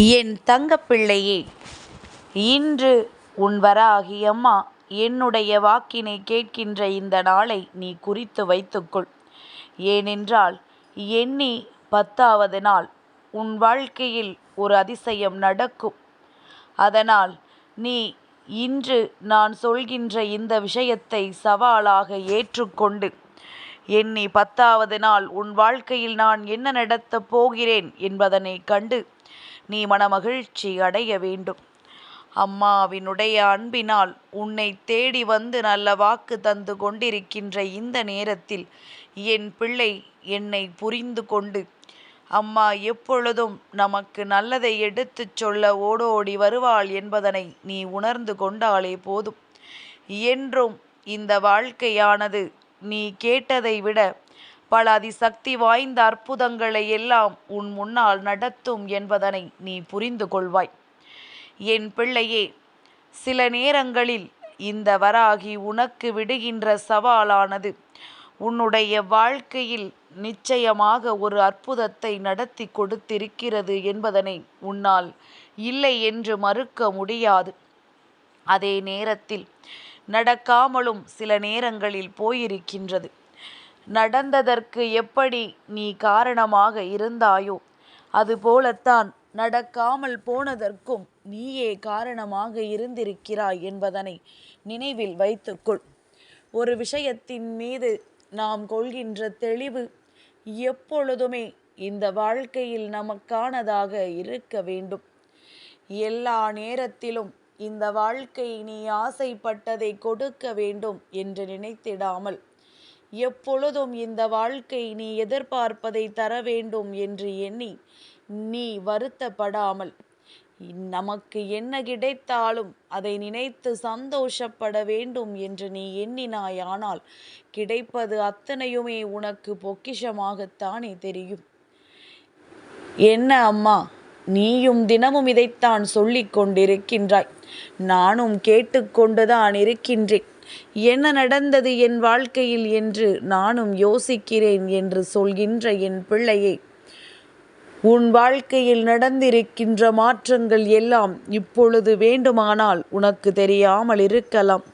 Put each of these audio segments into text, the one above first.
என் தங்கப்பிள்ளையே இன்று உன் வராகி அம்மா என்னுடைய வாக்கினை கேட்கின்ற இந்த நாளை நீ குறித்து வைத்துக்கொள். ஏனென்றால் எண்ணி பத்தாவது நாள் உன் வாழ்க்கையில் ஒரு அதிசயம் நடக்கும். அதனால் நீ இன்று நான் சொல்கின்ற இந்த விஷயத்தை சவாலாக ஏற்றுக்கொண்டு எண்ணி பத்தாவது நாள் உன் வாழ்க்கையில் நான் என்ன நடத்தப் போகிறேன் என்பதனை கண்டு நீ மனமகிழ்ச்சி அடைய வேண்டும். அம்மாவினுடைய அன்பினால் உன்னை தேடி வந்து நல்ல வாக்கு தந்து கொண்டிருக்கின்ற இந்த நேரத்தில் என் பிள்ளை என்னை புரிந்து கொண்டு அம்மா எப்பொழுதும் நமக்கு நல்லதை எடுத்துச் சொல்ல ஓடோடி வருவாள் என்பதனை நீ உணர்ந்து கொண்டாலே போதும். என்றும் இந்த வாழ்க்கையானது நீ கேட்டதை விட பல அதிசக்தி வாய்ந்த அற்புதங்களை எல்லாம் உன் முன்னால் நடத்தும் என்பதனை நீ புரிந்து கொள்வாய். என் பிள்ளையே சில நேரங்களில் இந்த வராகி உனக்கு விடுகின்ற சவாலானது உன்னுடைய வாழ்க்கையில் நிச்சயமாக ஒரு அற்புதத்தை நடத்தி கொடுத்திருக்கிறது என்பதனை உன்னால் இல்லை என்று மறுக்க முடியாது. அதே நேரத்தில் நடக்காமலும் சில நேரங்களில் போயிருக்கின்றது. நடந்ததற்கு எப்படி நீ காரணமாக இருந்தாயோ அதுபோலத்தான் நடக்காமல் போனதற்கும் நீயே காரணமாக இருந்திருக்கிறாய் என்பதனை நினைவில் வைத்துக்கொள். ஒரு விஷயத்தின் மீது நாம் கொள்கின்ற தெளிவு எப்பொழுதுமே இந்த வாழ்க்கையில் நமக்கானதாக இருக்க வேண்டும். எல்லா நேரத்திலும் இந்த வாழ்க்கை நீ ஆசைப்பட்டதை கொடுக்க வேண்டும் என்று நினைத்திடாமல் எப்பொழுதும் இந்த வாழ்க்கை நீ எதிர்பார்ப்பதை தர வேண்டும் என்று எண்ணி நீ வருத்தப்படாமல். நமக்கு என்ன கிடைத்தாலும் அதை நினைத்து சந்தோஷப்பட வேண்டும் என்று நீ எண்ணினாயானால் கிடைப்பது அத்தனையுமே உனக்கு பொக்கிஷமாகத்தானே தெரியும். என்ன அம்மா நீயும் தினமும் இதைத்தான் சொல்லிக் கொண்டிருக்கின்றாய் நானும் கேட்டுக்கொண்டுதான் இருக்கின்றேன். என்ன நடந்தது என் வாழ்க்கையில் என்று நானும் யோசிக்கிறேன் என்று சொல்கின்ற என் பிள்ளையை உன் வாழ்க்கையில் நடந்திருக்கின்ற மாற்றங்கள் எல்லாம் இப்பொழுது வேண்டுமானால் உனக்கு தெரியாமல் இருக்கலாம்.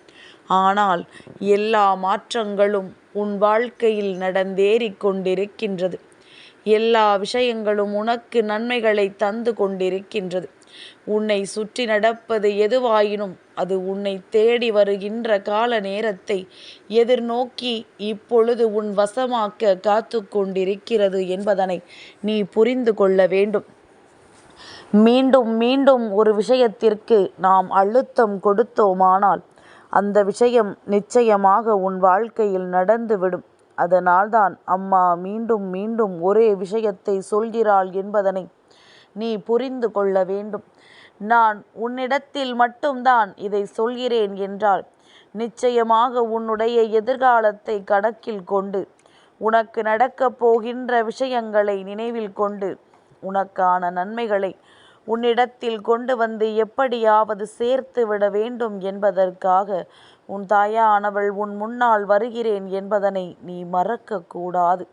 ஆனால் எல்லா மாற்றங்களும் உன் வாழ்க்கையில் நடந்தேறி கொண்டிருக்கின்றது. எல்லா விஷயங்களும் உனக்கு நன்மைகளை தந்து கொண்டிருக்கின்றது. உன்னை சுற்றி நடப்பது எதுவாயினும் அது உன்னை தேடி வருகின்ற கால நேரத்தை எதிர்நோக்கி இப்பொழுது உன் வசமாக்க காத்து கொண்டிருக்கிறது என்பதனை நீ புரிந்து கொள்ள வேண்டும். மீண்டும் மீண்டும் ஒரு விஷயத்திற்கு நாம் அழுத்தம் கொடுத்தோமானால் அந்த விஷயம் நிச்சயமாக உன் வாழ்க்கையில் நடந்துவிடும். அதனால்தான் அம்மா மீண்டும் மீண்டும் ஒரே விஷயத்தை சொல்கிறாள் என்பதனை நீ புரிந்து கொள்ள வேண்டும். நான் உன்னிடத்தில் மட்டும்தான் இதை சொல்கிறேன் என்றால் நிச்சயமாக உன்னுடைய எதிர்காலத்தை கணக்கில் கொண்டு உனக்கு நடக்கப் போகின்ற விஷயங்களை நினைவில் கொண்டு உனக்கான நன்மைகளை உன்னிடத்தில் கொண்டு வந்து எப்படியாவது சேர்த்து விட வேண்டும் என்பதற்காக உன் தாயானவள் உன் முன்னால் வருகிறேன் என்பதனை நீ மறக்கக்கூடாது.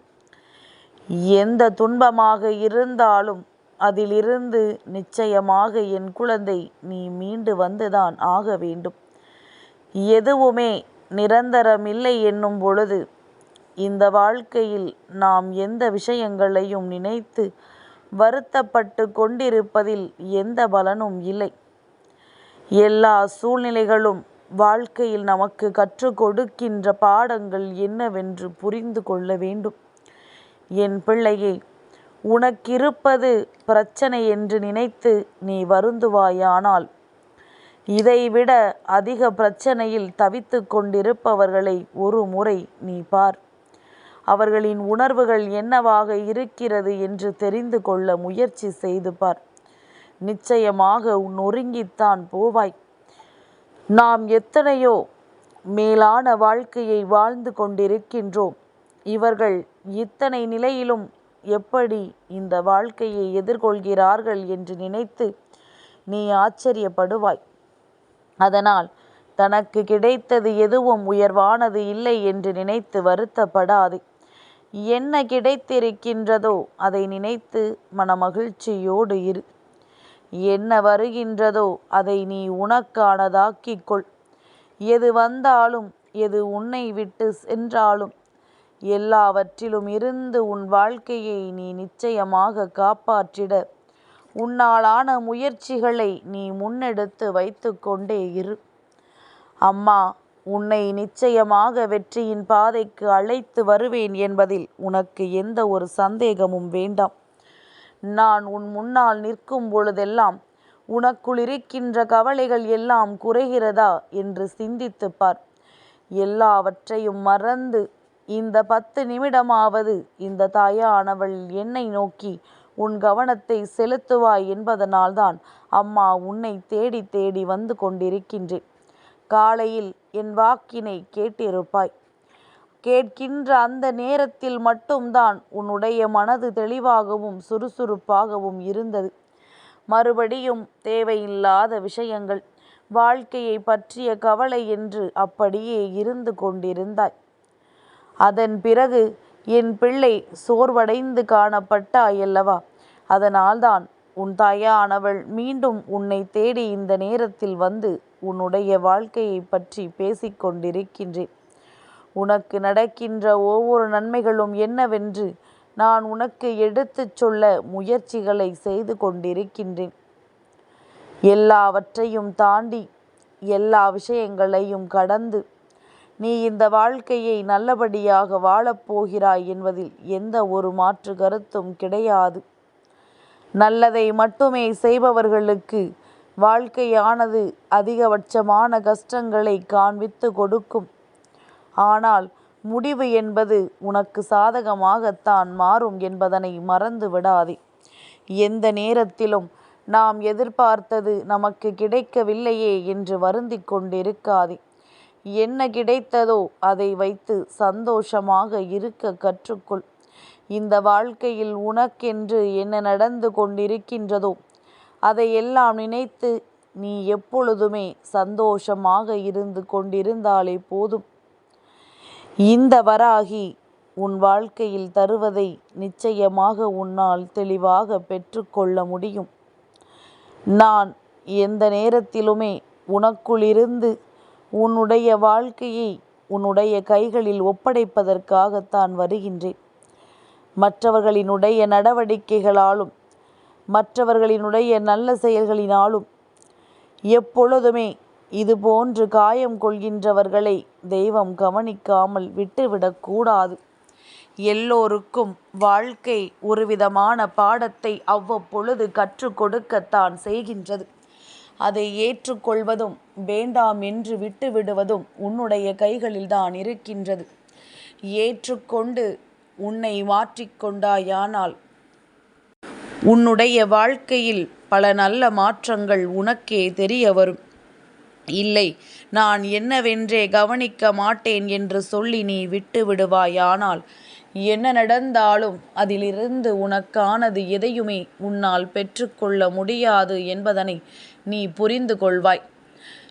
எந்த துன்பமாக இருந்தாலும் அதிலிருந்து நிச்சயமாக என் குழந்தை நீ மீண்டு வந்துதான் ஆக வேண்டும். எதுவுமே நிரந்தரமில்லை என்னும் பொழுது இந்த வாழ்க்கையில் நாம் எந்த விஷயங்களையும் நினைத்து வருத்தப்பட்டு கொண்டிருப்பதில் எந்த பலனும் இல்லை. எல்லா சூழ்நிலைகளும் வாழ்க்கையில் நமக்கு கற்றுக் கொடுக்கின்ற பாடங்கள் என்னவென்று புரிந்து கொள்ள வேண்டும். என் பிள்ளையை உனக்கிருப்பது பிரச்சனை என்று நினைத்து நீ வருந்துவாயானால் இதைவிட அதிக பிரச்சனையில் தவித்து கொண்டிருப்பவர்களை ஒரு முறை நீ பார். அவர்களின் உணர்வுகள் என்னவாக இருக்கிறது என்று தெரிந்து கொள்ள முயற்சி செய்து பார். நிச்சயமாக நொறுங்கித்தான் போவாய். நாம் எத்தனையோ மேலான வாழ்க்கையை வாழ்ந்து கொண்டிருக்கின்றோம். இவர்கள் இத்தனை நிலையிலும் எப்படி இந்த வாழ்க்கையை எதிர்கொள்கிறார்கள் என்று நினைத்து நீ ஆச்சரியப்படுவாய். அதனால் தனக்கு கிடைத்தது எதுவும் உயர்வானது இல்லை என்று நினைத்து வருத்தப்படாதே. என்ன கிடைத்திருக்கின்றதோ அதை நினைத்து மனமகிழ்ச்சியோடு இரு. என்ன வருகின்றதோ அதை நீ உனக்கானதாக்கிக் கொள். எது வந்தாலும் எது உன்னை விட்டு சென்றாலும் எல்லாவற்றிலும் இருந்து உன் வாழ்க்கையை நீ நிச்சயமாக காப்பாற்றிட. உன்னாலான முயற்சிகளை நீ முன்னெடுத்து வைத்து கொண்டே இரு. அம்மா உன்னை நிச்சயமாக வெற்றியின் பாதைக்கு அழைத்து வருவேன் என்பதில் உனக்கு எந்த ஒரு சந்தேகமும் வேண்டாம். நான் உன் முன்னால் நிற்கும் பொழுதெல்லாம் உனக்குள் இருக்கின்ற கவலைகள் எல்லாம் குறைகிறதா என்று சிந்தித்துப் பார். எல்லாவற்றையும் மறந்து இந்த பத்து நிமிடமாவது இந்த தாயானவள் என்னை நோக்கி உன் கவனத்தை செலுத்துவாய் என்பதனால்தான் அம்மா உன்னை தேடி தேடி வந்து கொண்டிருக்கின்றேன். காலையில் என் வாக்கினை கேட்டிருப்பாய். கேட்கின்ற அந்த நேரத்தில் மட்டும்தான் உன்னுடைய மனது தெளிவாகவும் சுறுசுறுப்பாகவும் இருந்தது. மறுபடியும் தேவையில்லாத விஷயங்கள் வாழ்க்கையை பற்றிய கவலை என்று அப்படியே இருந்து கொண்டிருந்தாய். அதன் பிறகு என் பிள்ளை சோர்வடைந்து காணப்பட்டாயல்லவா? அதனால்தான் உன் தாயானவள் மீண்டும் உன்னை தேடி இந்த நேரத்தில் வந்து உன்னுடைய வாழ்க்கையை பற்றி பேசிக்கொண்டிருக்கின்றேன் உனக்கு நடக்கின்ற ஒவ்வொரு நன்மைகளும் என்னவென்று நான் உனக்கு எடுத்துச் சொல்ல முயற்சிகளை செய்து கொண்டிருக்கின்றேன். எல்லாவற்றையும் தாண்டி எல்லா விஷயங்களையும் கடந்து நீ இந்த வாழ்க்கையை நல்லபடியாக வாழப்போகிறாய் என்பதில் எந்த ஒரு மாற்று கருத்தும் கிடையாது. நல்லதை மட்டுமே செய்பவர்களுக்கு வாழ்க்கையானது அதிகபட்சமான கஷ்டங்களை காண்பித்து கொடுக்கும். ஆனால் முடிவு என்பது உனக்கு சாதகமாகத்தான் மாறும் என்பதனை மறந்து விடாதே. எந்த நேரத்திலும் நாம் எதிர்பார்த்தது நமக்கு கிடைக்கவில்லையே என்று வருந்தி கொண்டிருக்காதே. என்ன கிடைத்ததோ அதை வைத்து சந்தோஷமாக இருக்க கற்றுக்கொள். இந்த வாழ்க்கையில் உனக்கென்று என்ன நடந்து கொண்டிருக்கின்றதோ அதையெல்லாம் நினைத்து நீ எப்பொழுதுமே சந்தோஷமாக இருந்து கொண்டிருந்தாலே போதும். இந்த வராகி உன் வாழ்க்கையில் தருவதை நிச்சயமாக உன்னால் தெளிவாக பெற்றுக்கொள்ள முடியும். நான் எந்த நேரத்திலுமே உனக்குள்ளிருந்து உன்னுடைய வாழ்க்கையை உன்னுடைய கைகளில் ஒப்படைப்பதற்காகத்தான் வருகின்றேன். மற்றவர்களினுடைய நடவடிக்கைகளாலும் மற்றவர்களினுடைய நல்ல செயல்களினாலும் எப்பொழுதுமே இது போன்று காயம் கொள்கின்றவர்களை தெய்வம் கவனிக்காமல் விட்டுவிடக்கூடாது எல்லோருக்கும் வாழ்க்கை ஒருவிதமான பாடத்தை அவ்வப்பொழுது கற்றுக் கொடுக்கத்தான் செய்கின்றது. அதை ஏற்றுக்கொள்வதும் வேண்டாம் என்று விட்டுவிடுவதும் உன்னுடைய கைகளில்தான் இருக்கின்றது. ஏற்றுக்கொண்டு உன்னை மாற்றிக்கொண்டாயானால் உன்னுடைய வாழ்க்கையில் பல நல்ல மாற்றங்கள் உனக்கே தெரிய வரும். இல்லை நான் என்னவென்றே கவனிக்க மாட்டேன் என்று சொல்லி நீ விட்டு விடுவாயானால் என்ன நடந்தாலும் அதிலிருந்து உனக்கானது எதையுமே உன்னால் பெற்றுக்கொள்ள முடியாது என்பதனை நீ புரிந்து கொள்வாய்.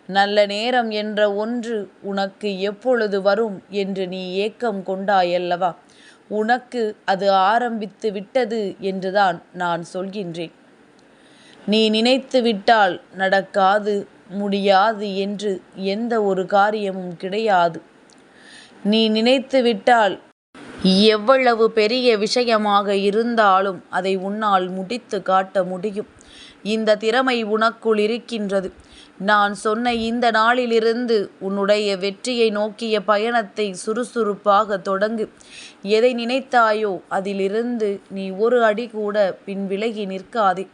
நல்ல நேரம் என்ற ஒன்று உனக்கு எப்பொழுது வரும் என்று நீ ஏக்கம் கொண்டாயல்லவா? உனக்கு அது ஆரம்பித்து விட்டது என்றுதான் நான் சொல்கின்றேன். நீ நினைத்து விட்டால் நடக்காது முடியாது என்று எந்த ஒரு காரியமும் கிடையாது. நீ நினைத்து விட்டால் எவ்வளவு பெரிய விஷயமாக இருந்தாலும் அதை உன்னால் முடித்து காட்ட முடியும். இந்த திறமை உனக்குள் இருக்கின்றது. நான் சொன்ன இந்த நாளிலிருந்து உன்னுடைய வெற்றியை நோக்கிய பயணத்தை சுறுசுறுப்பாக தொடங்கு. எதை நினைத்தாயோ அதிலிருந்து நீ ஒரு அடி கூட பின் விலகி நிற்காதே.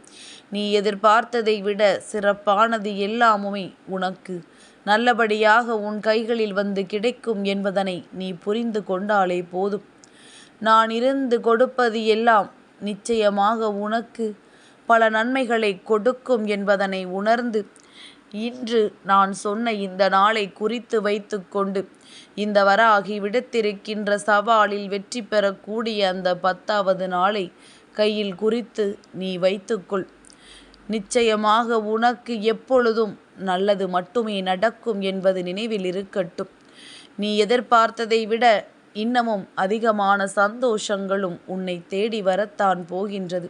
நீ எதிர்பார்த்ததை விட சிறப்பானது எல்லாமுமே உனக்கு. நல்லபடியாக உன் கைகளில் வந்து கிடைக்கும் என்பதனை நீ புரிந்து கொண்டாலே போதும். நான் இருந்து கொடுப்பது எல்லாம் நிச்சயமாக உனக்கு. பல நன்மைகளை கொடுக்கும் என்பதனை உணர்ந்து இன்று நான் சொன்ன இந்த நாளை குறித்து வைத்துக்கொண்டு இந்த வராகி விடுத்திருக்கின்ற சவாலில் வெற்றி பெறக்கூடிய அந்த பத்தாவது நாளை கையில் குறித்து நீ வைத்துக்கொள். நிச்சயமாக உனக்கு எப்பொழுதும் நல்லது மட்டுமே நடக்கும் என்பது நினைவில் இருக்கட்டும். நீ எதிர்பார்த்ததை விட இன்னமும் அதிகமான சந்தோஷங்களும் உன்னை தேடி வரத்தான் போகின்றது.